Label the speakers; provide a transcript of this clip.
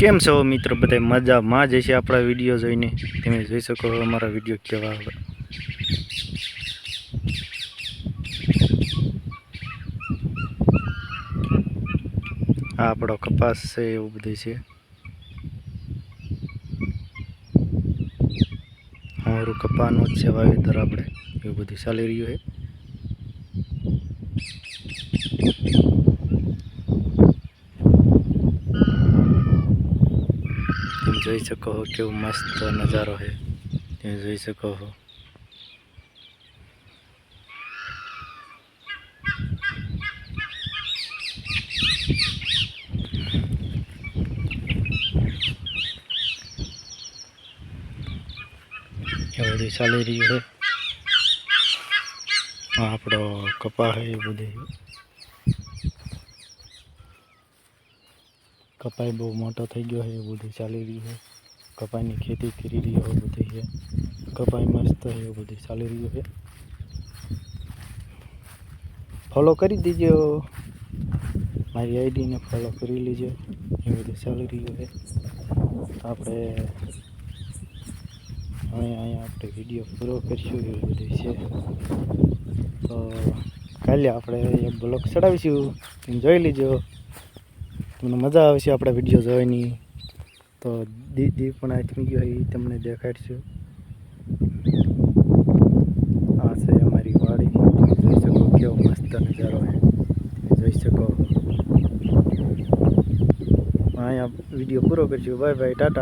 Speaker 1: કેમ છો મિત્રો બધા? મજામાં જ છે આપણા વીડિયો જોઈને. તમે જોઈ શકો અમારા વીડિયો કેવા આવે. આ આપણો કપાસ છે, એવું બધું છે. અમારું કપાનું જ છે વાવેતર આપણે. એવું બધું ચાલી રહ્યું છે તમે જોઈ શકો છો કેવો મસ્ત નજારો છે. તમે જોઈ શકો છો બધું ચાલી રહ્યું છે. આપણો કપા છે એ બધી. કપાઈ બહુ મોટો થઈ ગયો છે એવું બધું ચાલી રહ્યું છે. કપાઈની ખેતી કરી રહ્યો એવું બધી છે. કપાઈ મસ્ત છે એવું બધું ચાલી રહ્યું છે. ફોલો કરી દીજો. મારી આઈડીને ફોલો કરી લીજો. એ બધું ચાલી રહ્યું છે. આપણે હવે અહીંયા આપણે વીડિયો પૂરો કરીશું એવું બધું છે. તો કાલે આપણે એક બ્લોગ ચડાવીશું. જોઈ લીજો. તમને મજા આવશે આપણા વીડિયો જોવાની. તો દીદી પણ આથમી ગયો એ તમને દેખાડશું. આ છે અમારી વાડી. જોઈ શકો કેવો મસ્ત નજારો છે. જોઈ શકો. અહીંયા વીડિયો પૂરો કરશું બાય બાય ટાટા.